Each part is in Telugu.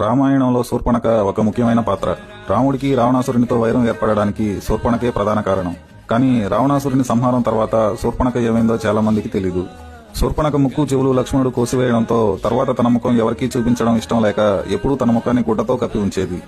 రామాయణంలో శూర్పణక ఒక ముఖ్యమైన పాత్ర. రాముడికి రావణాసురునితో వైరం ఏర్పడడానికి శూర్పణకే ప్రధాన కారణం. కానీ రావణాసురుని సంహారం తర్వాత శూర్పణక ఏమైందో చాలా మందికి తెలీదు. శూర్పణక ముక్కు చెవులు లక్ష్మణుడు కోసివేయడంతో తర్వాత తన ముఖం ఎవరికీ చూపించడం ఇష్టం లేక ఎప్పుడూ తన ముఖాన్ని గుడ్డతో కప్పి ఉంచేది.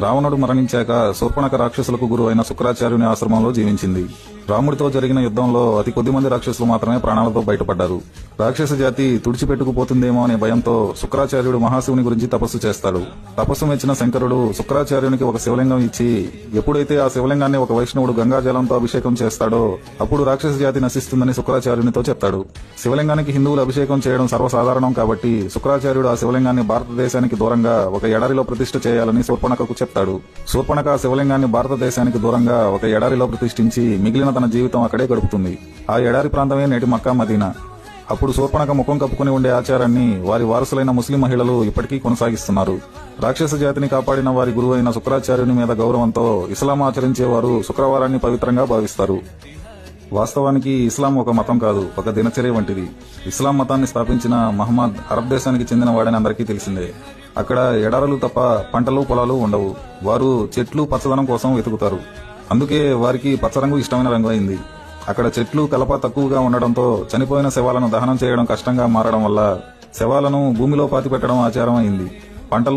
రావణుడు మరణించాక శూర్పణక రాక్షసులకు గురువైన శుక్రాచార్యుని ఆశ్రమంలో జీవించింది. రాముడితో జరిగిన యుద్ధంలో అతి కొద్ది మంది రాక్షసులు మాత్రమే ప్రాణాలతో బయటపడ్డారు. రాక్షస జాతి తుడిచిపెట్టుకుపోతుందేమో అనే భయంతో శుక్రాచార్యుడు మహాశివుని గురించి తపస్సు చేస్తాడు. తపస్సు మెచ్చిన శంకరుడు శుక్రాచార్యునికి ఒక శివలింగం ఇచ్చి ఎప్పుడైతే ఆ శివలింగాన్ని ఒక వైష్ణవుడు గంగాజలంతో అభిషేకం చేస్తాడో అప్పుడు రాక్షస జాతి నశిస్తుందని శుక్రాచార్యునితో చెప్తాడు. శివలింగానికి హిందువులు అభిషేకం చేయడం సర్వసాధారణం కాబట్టి శుక్రాచార్యుడు ఆ శివలింగాన్ని భారతదేశానికి దూరంగా ఒక ఎడారిలో ప్రతిష్ఠ చేయాలని శూర్పణకకు చెప్తాడు శూర్పణక శివలింగాన్ని భారతదేశానికి దూరంగా ఒక ఎడారిలో ప్రతిష్ఠించి మిగిలిన తన జీవితం అక్కడే గడుపుతుంది. ఆ ఎడారి ప్రాంతమే నేటి మక్కా మదీనా. అప్పుడు శూర్పణక ముఖం కప్పుకుని ఉండే ఆచారాన్ని వారి వారసులైన ముస్లిం మహిళలు ఇప్పటికీ కొనసాగిస్తున్నారు. రాక్షస జాతిని కాపాడిన వారి గురువు అయిన శుక్రాచార్యుని మీద గౌరవంతో ఇస్లాం ఆచరించేవారు శుక్రవారాన్ని పవిత్రంగా భావిస్తారు. వాస్తవానికి ఇస్లాం ఒక మతం కాదు ఒక దినచర్య వంటిది. ఇస్లాం మతాన్ని స్థాపించిన మహమ్మద్ అరబ్ దేశానికి చెందిన వాడని అందరికీ తెలిసిందే. అక్కడ ఎడారలు తప్ప పంటలు పొలాలు ఉండవు. వారు చెట్లు పచ్చదనం కోసం వెతుకుతారు. అందుకే వారికి పచ్చరంగు ఇష్టమైన రంగు అయింది. అక్కడ చెట్లు కలప తక్కువగా ఉండడంతో చనిపోయిన శవాలను దహనం చేయడం కష్టంగా మారడం వల్ల శవాలను భూమిలో పాతిపెట్టడం ఆచారం అయింది. పంటలు